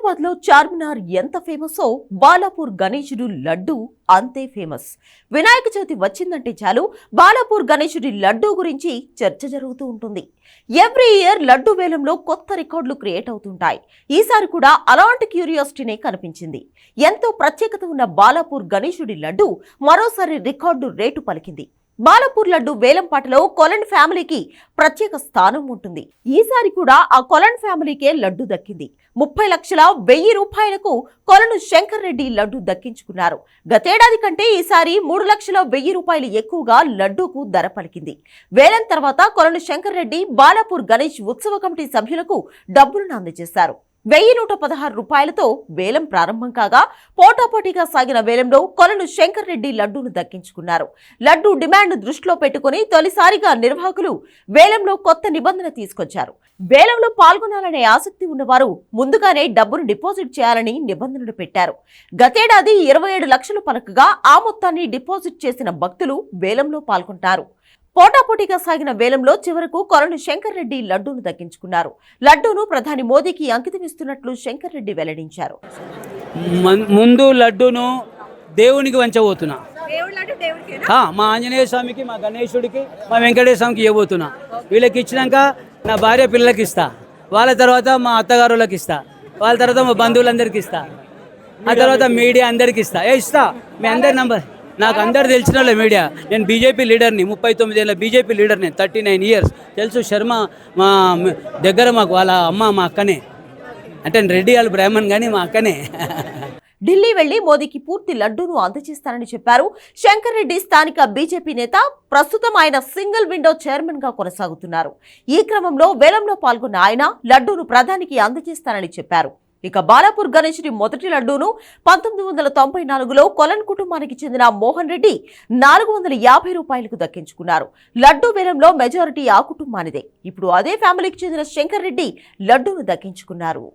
హైదరాబాద్లో చార్మినార్ ఎంత ఫేమసో బాలాపూర్ గణేశుడు లడ్డు అంతే ఫేమస్. వినాయక చవితి వచ్చిందంటే చాలు బాలాపూర్ గణేశుడి లడ్డు గురించి చర్చ జరుగుతూ ఉంటుంది. ఎవ్రీ ఇయర్ లడ్డు వేలంలో కొత్త రికార్డులు క్రియేట్ అవుతుంటాయి. ఈసారి కూడా అలాంటి క్యూరియాసిటీనే కనిపించింది. ఎంతో ప్రత్యేకత ఉన్న బాలాపూర్ గణేశుడి లడ్డు మరోసారి రికార్డు రేటు పలికింది. బాలాపూర్ లడ్డు వేలంపాటలో కొలన్ ఫ్యామిలీకి ప్రత్యేక స్థానం ఉంటుంది. ఈసారి కూడా ఆ కొలన్ ఫ్యామిలీకే లడ్డు దక్కింది. ముప్పై లక్షల వెయ్యి రూపాయలకు కొలను శంకర్ రెడ్డి లడ్డు దక్కించుకున్నారు. గతేడాది కంటే ఈసారి మూడు లక్షల వెయ్యి రూపాయలు ఎక్కువగా లడ్డూకు ధర పలికింది. వేలం తర్వాత కొలను శంకర్ రెడ్డి బాలాపూర్ గణేష్ ఉత్సవ కమిటీ సభ్యులకు డబ్బులను అందజేశారు. వెయ్యి నూట పదహారు రూపాయలతో వేలం ప్రారంభం కాగా పోటాపోటీగా సాగిన వేలంలో కొలను శంకర్ రెడ్డి లడ్డూను దక్కించుకున్నారు. లడ్డూ డిమాండ్ దృష్టిలో పెట్టుకుని తొలిసారిగా నిర్వాహకులు వేలంలో కొత్త నిబంధన తీసుకొచ్చారు. వేలంలో పాల్గొనాలనే ఆసక్తి ఉన్నవారు ముందుగానే డబ్బును డిపాజిట్ చేయాలని నిబంధనలు పెట్టారు. గతేడాది ఇరవై ఏడు లక్షలు పలకగా ఆ మొత్తాన్ని డిపాజిట్ చేసిన భక్తులు వేలంలో పాల్గొంటారు. పోటాపోటీగా సాగిన వేలంలో చివరకు కొలను శంకర్ రెడ్డి లడ్డూను దక్కించుకున్నారు. లడ్డూను ప్రధాని మోదీకి అంకితమిస్తున్నట్లు శంకర్ రెడ్డి వెల్లడించారు. ముందు లడ్డూను దేవునికి వంచబోతున్నా. మా ఆంజనేయ స్వామికి మా గణేశుడికి మా వెంకటేశ్వర స్వామికి ఇవ్వబోతున్నా. వీళ్ళకి ఇచ్చినాక నా భార్య పిల్లలకి ఇస్తా. వాళ్ళ తర్వాత మా అత్తగారులకు ఇస్తా. వాళ్ళ తర్వాత మా బంధువులందరికీ ఇస్తా. ఆ తర్వాత మీడియా అందరికి ఇస్తా. ఏ ఇస్తా? మీ అందరి నంబర్. నాకు అందరు తెలిసిన వాళ్ళే మీడియా నేను బీజేపీ లీడర్ని ముప్పై తొమ్మిది ఏళ్ళ బీజేపీ లీడర్ని థర్టీ నైన్ ఇయర్స్ తెలుసు శర్మ మా దగ్గర మాకు వాళ్ళ అమ్మ మా అక్కనే. అంటే రెడ్డి వాళ్ళు బ్రాహ్మణ్ కానీ మా అక్కనే. ఢిల్లీ వెళ్ళి మోదీకి పూర్తి లడ్డూను అందజేస్తానని చెప్పారు. శంకర్ రెడ్డి స్థానిక బీజేపీ నేత ప్రస్తుతం ఆయన సింగిల్ విండో చైర్మన్గా కొనసాగుతున్నారు. ఈ క్రమంలో వేలంలో పాల్గొన్న ఆయన లడ్డూను ప్రధానికి అందజేస్తానని చెప్పారు. ఇక బాలాపూర్ గణేశుడి మొదటి లడ్డూను పంతొమ్మిది వందల తొంభై నాలుగులో కొలన్ కుటుంబానికి చెందిన మోహన్ రెడ్డి నాలుగు వందల యాభై రూపాయలకు దక్కించుకున్నారు. లడ్డూ వేలంలో మెజారిటీ ఆ కుటుంబానిదే. ఇప్పుడు అదే ఫ్యామిలీకి చెందిన శంకర్ రెడ్డి లడ్డూను దక్కించుకున్నారు.